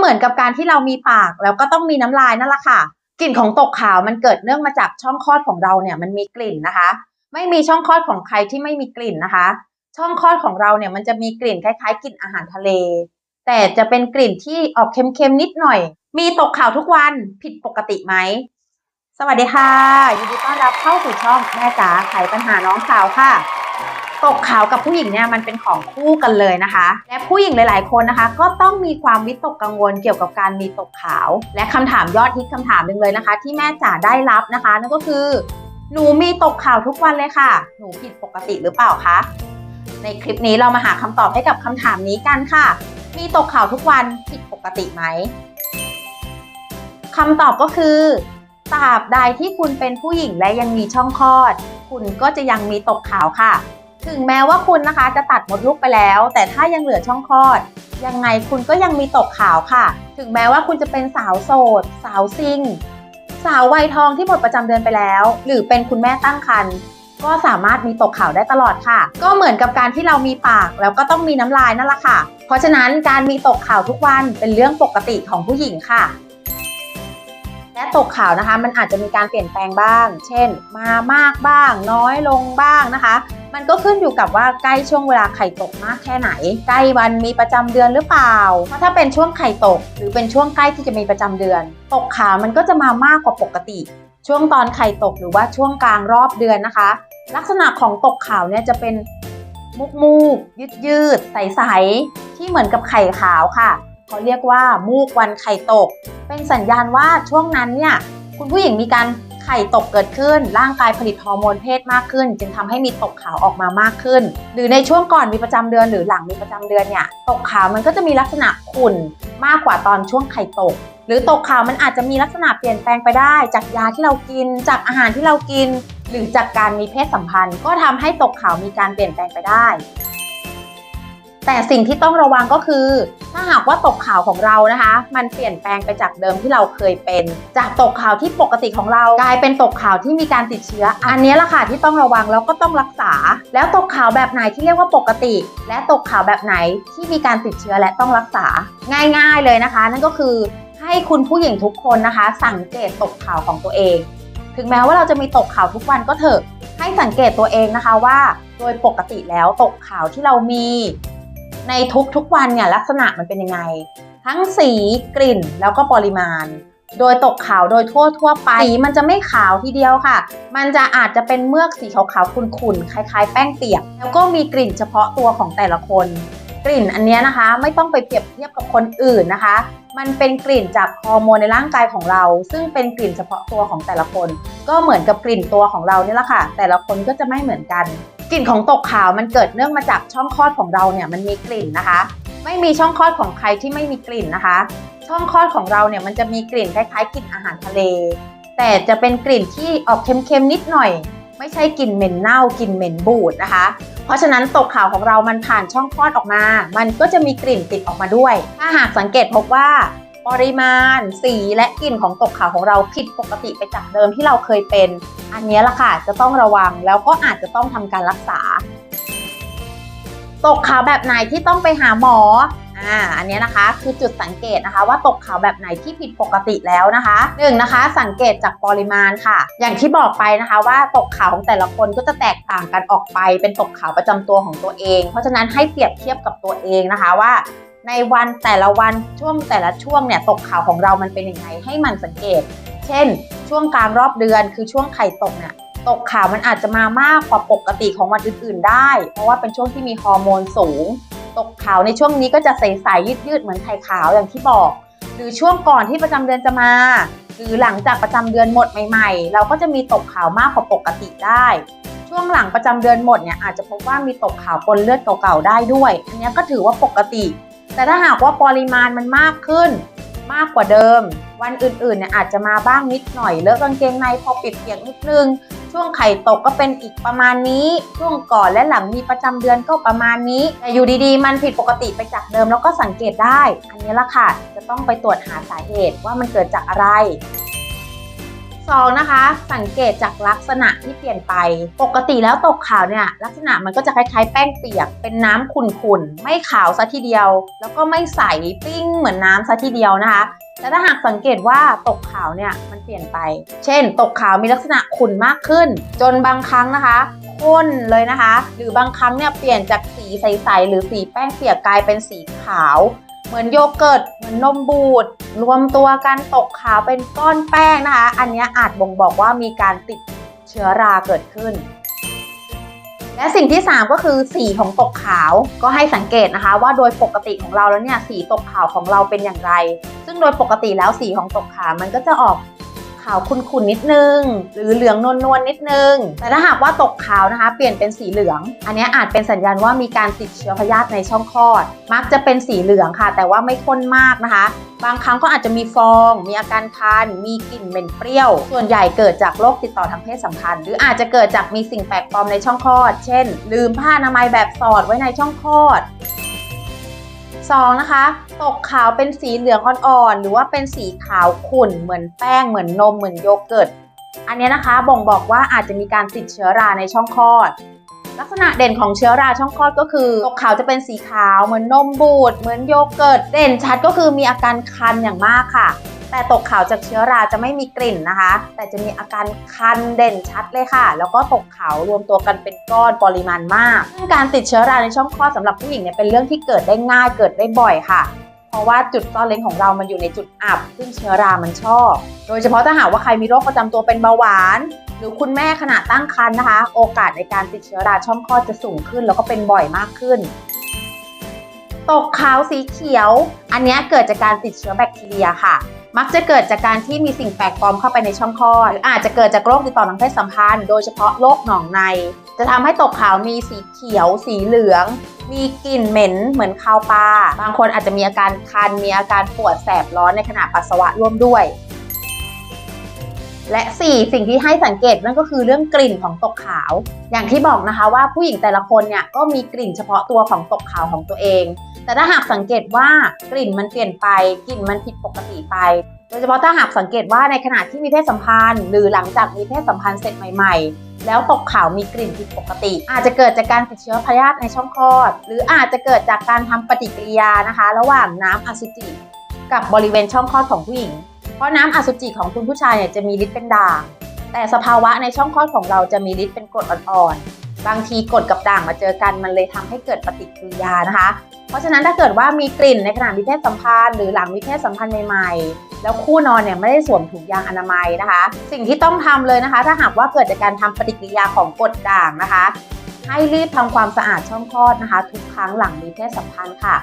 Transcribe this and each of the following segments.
เหมือนกับการที่เรามีปากแล้วก็ต้องมีน้ำลายนั่นแหละค่ะ กลิ่นของตกขาวมันเกิดเนื่องมาจากช่องคลอดของเราเนี่ยมันมีกลิ่นนะคะ ไม่มีช่องคลอดของใครที่ไม่มีกลิ่นนะคะ ช่องคลอดของเราเนี่ยมันจะมีกลิ่นคล้ายๆกลิ่นอาหารทะเล แต่จะเป็นกลิ่นที่ออกเค็มๆนิดหน่อย มีตกขาวทุกวันผิดปกติไหมสวัสดีค่ะยินดีต้อนรับเข้าสู่ช่องแม่จ๋าไขปัญหาน้องสาวค่ะ ตกขาวกับผู้หญิงเนี่ยมันเป็นของคู่กันเลยนะคะ และผู้หญิงหลายๆ คนนะคะ ก็ต้องมีความวิตกกังวลเกี่ยวกับการมีตกขาว และคำถามยอดฮิตคำถามหนึ่งเลยนะคะ ที่แม่จ๋าได้รับนะคะ นั่นก็คือ หนูมีตกขาวทุกวันเลยค่ะ หนูผิดปกติหรือเปล่าคะในคลิปนี้เรามาหาคำตอบให้กับคำถามนี้กันค่ะ มีตกขาวทุกวันผิดปกติไหมคำตอบก็คือตราบใดที่คุณเป็นผู้หญิงและยังมีช่องคลอด คุณก็จะยังมีตกขาวค่ะ ถึงแม้ว่าคุณนะคะจะตัดมดลูกไปแล้ว แต่ถ้ายังเหลือช่องคลอด ยังไงคุณก็ยังมีตกขาวค่ะ ถึงแม้ว่าคุณจะเป็นสาวโสด สาวซิง สาววัยทองที่หมดประจำเดือนไปแล้ว หรือเป็นคุณแม่ตั้งครรภ์ก็สามารถมีตกขาวได้ตลอดค่ะ ก็เหมือนกับการที่เรามีปากแล้วก็ต้องมีน้ำลายนั่นแหละค่ะ เพราะฉะนั้นการมีตกขาวทุกวันเป็นเรื่องปกติของผู้หญิงค่ะ และตกขาวนะคะ มันอาจจะมีการเปลี่ยนแปลงบ้าง เช่น มามากบ้าง น้อยลงบ้างนะคะ มันก็ขึ้นอยู่กับว่าใกล้ช่วงเวลาไข่ตกมากแค่ไหน ใกล้วันมีประจำเดือนหรือเปล่า เพราะถ้าเป็นช่วงไข่ตก หรือเป็นช่วงใกล้ที่จะมีประจำเดือน ตกขาวมันก็จะมามากกว่าปกติ ช่วงตอนไข่ตกหรือว่าช่วงกลางรอบเดือนนะคะ ลักษณะของตกขาวเนี่ยจะเป็นมุกมูกยืดยืดๆใสๆที่เหมือนกับไข่ขาวค่ะเขาเรียกว่ามูกวันไข่ตก เป็นสัญญาณว่าช่วงนั้นเนี่ยคุณผู้หญิงมีการ ข่ตกเกิดขึ้น ร่างกายผลิตฮอร์โมนเพศมากขึ้น จึงทำให้มีตกขาวออกมามากขึ้น หรือในช่วงก่อนมีประจำเดือนหรือหลังมีประจำเดือนเนี่ยตกขาวมันก็จะมีลักษณะขุ่นมากกว่าตอนช่วงไข่ตก หรือตกขาวมันอาจจะมีลักษณะเปลี่ยนแปลงไปได้ จากยาที่เรากิน จากอาหารที่เรากิน หรือจากการมีเพศสัมพันธ์ ก็ทำให้ตกขาวมีการเปลี่ยนแปลงไปได้ แต่สิ่งที่ต้องระวังก็คือ ถ้าหากว่าตกขาวของเรานะคะ มันเปลี่ยนแปลงไปจากเดิมที่เราเคยเป็น จากตกขาวที่ปกติของเรากลายเป็นตกขาวที่มีการติดเชื้อ อันนี้แหละค่ะที่ต้องระวังแล้วก็ต้องรักษา แล้วตกขาวแบบไหนที่เรียกว่าปกติ และตกขาวแบบไหนที่มีการติดเชื้อและต้องรักษา ง่าย ๆเลยนะคะ นั่นก็คือให้คุณผู้หญิงทุกคนนะคะ สังเกตตกขาวของตัวเอง ถึงแม้ว่าเราจะมีตกขาวทุกวันก็เถอะให้สังเกตตัวเองนะคะว่า โดยปกติแล้วตกขาวที่เรามี ในทุกๆวันเนี่ยลักษณะมันเป็นยังไง ทั้งสีกลิ่นแล้วก็ปริมาณ โดยตกขาวโดยทั่วทั่วๆไปสีมันจะไม่ขาวทีเดียวค่ะ มันจะอาจจะเป็นเมือกสีขาวๆขุ่นๆคล้ายๆ แป้งเปียก แล้วก็มีกลิ่นเฉพาะตัวของแต่ละคน กลิ่นอันนี้นะคะ ไม่ต้องไปเปรียบเทียบกับคนอื่นนะคะ มันเป็นกลิ่นจากฮอร์โมนในร่างกายของเรา ซึ่งเป็นกลิ่นเฉพาะตัวของแต่ละคน ก็เหมือนกับกลิ่นตัวของเราเนี่ยแหละค่ะ แต่ละคนก็จะไม่เหมือนกัน กลิ่นของตกขาวมันเกิดเนื่องมาจากช่องคลอดของเราเนี่ยมันมีกลิ่นนะคะ ไม่มีช่องคลอดของใครที่ไม่มีกลิ่นนะคะ ช่องคลอดของเราเนี่ยมันจะมีกลิ่นคล้ายๆกลิ่นอาหารทะเล แต่จะเป็นกลิ่นที่ออกเค็มๆนิดหน่อย ไม่ใช่กลิ่นเหม็นเน่ากลิ่นเหม็นบูดนะคะ เพราะฉะนั้นตกขาวของเรามันผ่านช่องคลอดออกมา มันก็จะมีกลิ่นติดออกมาด้วย ถ้าหากสังเกตพบว่า ปริมาณ สีและกลิ่นของตกขาวของเราผิดปกติไปจากเดิมที่เราเคยเป็น อันนี้ละค่ะจะต้องระวังแล้วก็อาจจะต้องทำการรักษา ตกขาวแบบไหนที่ต้องไปหาหมอ อ่าอันนี้นะคะคือจุดสังเกตนะคะว่าตกขาวแบบไหนที่ผิดปกติแล้วนะคะหนึ่งนะคะสังเกตจากปริมาณค่ะ อย่างที่บอกไปนะคะว่าตกขาวของแต่ละคนก็จะแตกต่างกันออกไป เป็นตกขาวประจำตัวของตัวเอง เพราะฉะนั้นให้เปรียบเทียบกับตัวเองนะคะว่าในวันแต่ละวันช่วงแต่ละช่วงเนี่ยตกขาวของเรามันเป็นยังไงให้มันสังเกต เช่น ช่วงกลางรอบเดือนคือช่วงไข่ตกเนี่ยตกขาวมันอาจจะมามากกว่าปกติของวันอื่นๆได้ เพราะว่าเป็นช่วงที่มีฮอร์โมนสูง ตกขาวในช่วงนี้ก็จะใสๆยืดๆเหมือนไข่ขาวอย่างที่บอก หรือช่วงก่อนที่ประจำเดือนจะมา หรือหลังจากประจำเดือนหมดใหม่ๆ เราก็จะมีตกขาวมากกว่าปกติได้ ช่วงหลังประจำเดือนหมดเนี่ยอาจจะพบว่ามีตกขาวปนเลือดเก่าๆได้ด้วย อันนี้ก็ถือว่าปกติ แต่ถ้าหากว่าปริมาณมันมากขึ้น มากกว่าเดิม วันอื่นๆเนี่ยอาจจะมาบ้างนิดหน่อยเลอะกางเกงในพอปิดเปียกนิดนึง ช่วงไข่ตกก็เป็นอีกประมาณนี้ ช่วงก่อนและหลังมีประจำเดือนก็ประมาณนี้ แต่อยู่ดีๆ มันผิดปกติไปจากเดิมแล้วก็สังเกตได้ อันนี้ละค่ะ จะต้องไปตรวจหาสาเหตุว่ามันเกิดจากอะไรสองนะคะสังเกตจากลักษณะที่เปลี่ยนไป ปกติแล้วตกขาวเนี่ยลักษณะมันก็จะคล้ายๆ แป้งเปียก เป็นน้ำขุ่นๆ ไม่ขาวซะทีเดียว แล้วก็ไม่ใสปิ้งเหมือนน้ำซะทีเดียวนะคะ แต่ถ้าหากสังเกตว่าตกขาวเนี่ยมันเปลี่ยนไป เช่น ตกขาวมีลักษณะขุ่นมากขึ้น จนบางครั้งนะคะข้นเลยนะคะ หรือบางครั้งเนี่ยเปลี่ยนจากสีใสๆหรือสีแป้งเปียกกลายเป็นสีขาว เหมือนโยเกิร์ตเหมือนนมบูดรวมตัวกันตกขาวเป็นก้อนแป้งนะคะ อันนี้อาจบ่งบอกว่ามีการติดเชื้อราเกิดขึ้น และสิ่งที่ 3 ก็คือสีของตกขาวก็ให้สังเกตนะคะ ว่าโดยปกติของเราแล้วเนี่ยสีตกขาวของเราเป็นอย่างไร ซึ่งโดยปกติแล้วสีของตกขาวมันก็จะออก ขาวขุ่นๆนิดนึง หรือเหลืองนวลๆนิดนึง แต่ถ้าหากว่าตกขาวนะคะ เปลี่ยนเป็นสีเหลือง อันนี้อาจเป็นสัญญาณว่ามีการติดเชื้อพยาธิในช่องคลอด มักจะเป็นสีเหลืองค่ะ แต่ว่าไม่ข้นมากนะคะ บางครั้งก็อาจจะมีฟอง มีอาการคัน มีกลิ่นเหม็นเปรี้ยว ส่วนใหญ่เกิดจากโรคติดต่อทางเพศสัมพันธ์หรืออาจจะเกิดจากมีสิ่งแปลกปลอมในช่องคลอด เช่น ลืมผ้าอนามัยแบบสอดไว้ในช่องคลอด 2. นะคะ ตกขาวเป็นสีเหลืองอ่อนๆ หรือว่าเป็นสีขาวขุ่น เหมือนแป้ง เหมือนนม เหมือนโยเกิร์ต อันนี้นะคะบ่งบอกว่าอาจจะมีการติดเชื้อราในช่องคลอด ลักษณะเด่นของเชื้อราช่องคลอดก็คือ ตกขาวจะเป็นสีขาว เหมือนนมบูด เหมือนโยเกิร์ต เด่นชัดก็คือมีอาการคันอย่างมากค่ะ แต่ตกขาวจากเชื้อราจะไม่มีกลิ่นนะคะ แต่จะมีอาการคันเด่นชัดเลยค่ะ แล้วก็ตกขาวรวมตัวกันเป็นก้อนปริมาณมากซึ่งการติดเชื้อราในช่องคลอดสำหรับผู้หญิงเนี่ยเป็นเรื่องที่เกิดได้ง่ายเกิดได้บ่อยค่ะเพราะว่าจุดซ่อนเร้นของเรามันอยู่ในจุดอับ ซึ่งเชื้อรา มันชอบ โดยเฉพาะถ้าหากว่าใครมีโรคประจำตัวเป็นเบาหวาน หรือคุณแม่ขณะตั้งครรภ์นะคะ โอกาสในการติดเชื้อราช่องคลอดจะสูงขึ้น แล้วก็เป็นบ่อยมากขึ้น ตกขาวสีเขียว อันนี้เกิดจากการติดเชื้อแบคทีเรียค่ะ มักจะเกิดจากการที่มีสิ่งแปลกปลอมเข้าไปในช่องคลอดหรืออาจจะเกิดจากโรคติดต่อทางเพศสัมพันธ์ โดยเฉพาะโรคหนองใน จะทำให้ตกขาวมีสีเขียว สีเหลือง มีกลิ่นเหม็นเหมือนคาวปลา บางคนอาจจะมีอาการคัน มีอาการปวดแสบร้อนในขณะปัสสาวะร่วมด้วย และ 4 สิ่งที่ให้สังเกตนั่นก็คือเรื่องกลิ่นของตกขาว อย่างที่บอกนะคะว่าผู้หญิงแต่ละคนเนี่ยก็มีกลิ่นเฉพาะตัวของตกขาวของตัวเอง แต่ถ้าหากสังเกตว่ากลิ่นมันเปลี่ยนไปกลิ่นมันผิดปกติไป โดยเฉพาะถ้าหากสังเกตว่าในขณะที่มีเพศสัมพันธ์ หรือหลังจากมีเพศสัมพันธ์เสร็จใหม่ ๆแล้วตกขาวมีกลิ่นผิดปกติ อาจจะเกิดจากการติดเชื้อพยาธิในช่องคลอด หรืออาจจะเกิดจากการทำปฏิกิริยานะคะ ระหว่างน้ำอสุจิกับบริเวณช่องคลอดของผู้หญิง เพราะน้ำอสุจิของคุณผู้ชายเนี่ยจะมีฤทธิ์เป็นด่าง แต่สภาวะในช่องคลอดของเราจะมีฤทธิ์เป็นกรดอ่อนๆ บางทีกรดกับด่างมาเจอกันมันเลยทำให้เกิดปฏิกิริยานะคะ เพราะฉะนั้นถ้าเกิดว่ามีกลิ่นในขณะมีเพศสัมพันธ์หรือหลังมีเพศสัมพันธ์ใหม่ๆ แล้วคู่นอนเนี่ยไม่ได้สวมถุงยางอนามัยนะคะ สิ่งที่ต้องทำเลยนะคะ ถ้าหากว่าเกิดจากการทำปฏิกิริยาของกรดด่างนะคะ ให้รีบทำความสะอาดช่องคลอดนะคะ ทุกครั้งหลังมีเพศสัมพันธ์ค่ะ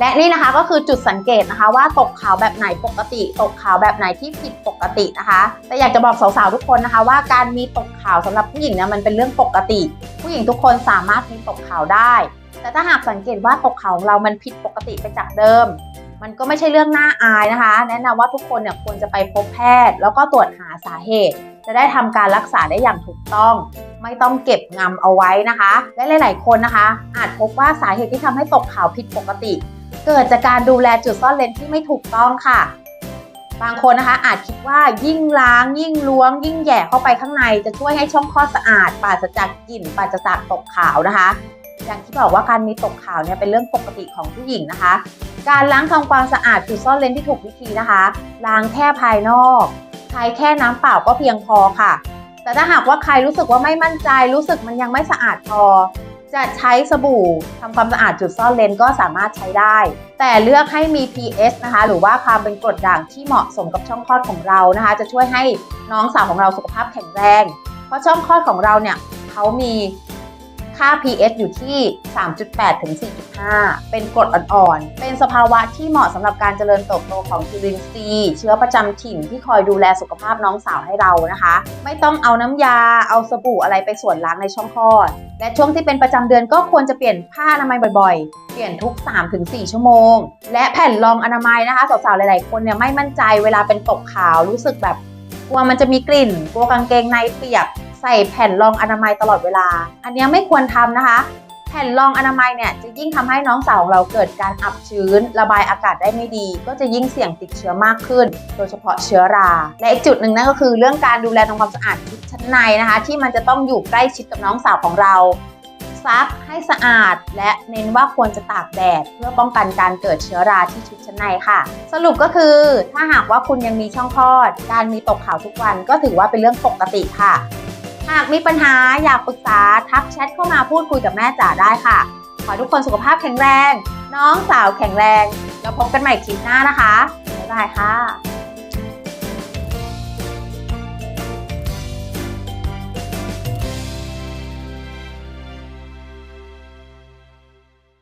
และนี่นะคะก็คือจุดสังเกตนะคะ ว่าตกขาวแบบไหนปกติ ตกขาวแบบไหนที่ผิดปกตินะคะ แต่อยากจะบอกสาวๆทุกคนนะคะ ว่าการมีตกขาวสำหรับผู้หญิงเนี่ยมันเป็นเรื่องปกติ ผู้หญิงทุกคนสามารถมีตกขาวได้ แต่ถ้าหากสังเกตว่าตกขาวของเรามันผิดปกติไปจากเดิม มันก็ไม่ใช่เรื่องน่าอายนะคะ แนะนำว่าทุกคนเนี่ยควรจะไปพบแพทย์ แล้วก็ตรวจหาสาเหตุ จะได้ทำการรักษาได้อย่างถูกต้องไม่ต้องเก็บงำเอาไว้นะคะ และหลาย ๆ คนนะคะ อาจพบว่าสาเหตุที่ทำให้ตกขาวผิดปกติ เกิดจากการดูแลจุดซ่อนเลนที่ไม่ถูกต้องค่ะ บางคนนะคะอาจคิดว่ายิ่งล้าง ยิ่งล้วง ยิ่งแย่เข้าไปข้างในจะช่วยให้ช่องคลอดสะอาดปราศจากกลิ่นปราศจากตกขาวนะคะ อย่างที่บอกว่าการมีตกขาวเนี่ยเป็นเรื่องปกติของผู้หญิงนะคะ การล้างทำความสะอาดจุดซ่อนเลนที่ถูกวิธีนะคะ ล้างแค่ภายนอกใช้แค่น้ำเปล่าก็เพียงพอค่ะ แต่ถ้าหากว่าใครรู้สึกว่าไม่มั่นใจ รู้สึกมันยังไม่สะอาดพอ จะใช้สบู่ทำความสะอาดจุดซ่อนเลนก็สามารถใช้ได้ แต่เลือกให้มี pH นะคะ หรือว่าความเป็นกรดด่างที่เหมาะสมกับช่องคลอดของเรานะคะ จะช่วยให้น้องสาวของเราสุขภาพแข็งแรง เพราะช่องคลอดของเราเนี่ยเขามี ค่า pH อยู่ที่ 3.8 ถึง 4.5 เป็นกรดอ่อนๆ เป็นสภาวะที่เหมาะสำหรับการเจริญเติบโตของจุลินทรีย์ เชื้อประจำถิ่นที่คอยดูแลสุขภาพน้องสาวให้เรานะคะ ไม่ต้องเอาน้ำยา เอาสบู่อะไรไปส่วนล้างในช่องคลอด และช่วงที่เป็นประจำเดือนก็ควรจะเปลี่ยนผ้าอนามัยบ่อยๆ เปลี่ยนทุก 3-4 ชั่วโมง และแผ่นรองอนามัยนะคะสาวๆ หลายๆ คนเนี่ยไม่มั่นใจเวลาเป็นตกขาวรู้สึกแบบกลัวมันจะมีกลิ่น กลัวกางเกงในเปียก ใส่แผ่นรองอนามัยตลอดเวลา อันนี้ไม่ควรทำนะคะ แผ่นรองอนามัยเนี่ยจะยิ่งทำให้น้องสาวของเราเกิดการอับชื้น ระบายอากาศได้ไม่ดี ก็จะยิ่งเสี่ยงติดเชื้อมากขึ้น โดยเฉพาะเชื้อรา และอีกจุดหนึ่งนั่นก็คือเรื่องการดูแลทำความสะอาดชุดชั้นในนะคะ ที่มันจะต้องอยู่ใกล้ชิดกับน้องสาวของเราซักให้สะอาด และเน้นว่าควรจะตากแดด เพื่อป้องกันการเกิดเชื้อราที่ชุดชั้นในค่ะ สรุปก็คือ ถ้าหากว่าคุณยังมีช่องคลอด การมีตกขาวทุกวันก็ถือว่าเป็นเรื่องปกติค่ะ หากมีปัญหาอยากปรึกษาทักแชทเข้ามาพูดคุยกับแม่จ๋าได้ค่ะ ขอทุกคนสุขภาพแข็งแรง น้องสาวแข็งแรง แล้วพบกันใหม่คลิปหน้านะคะ บ๊ายบายค่ะ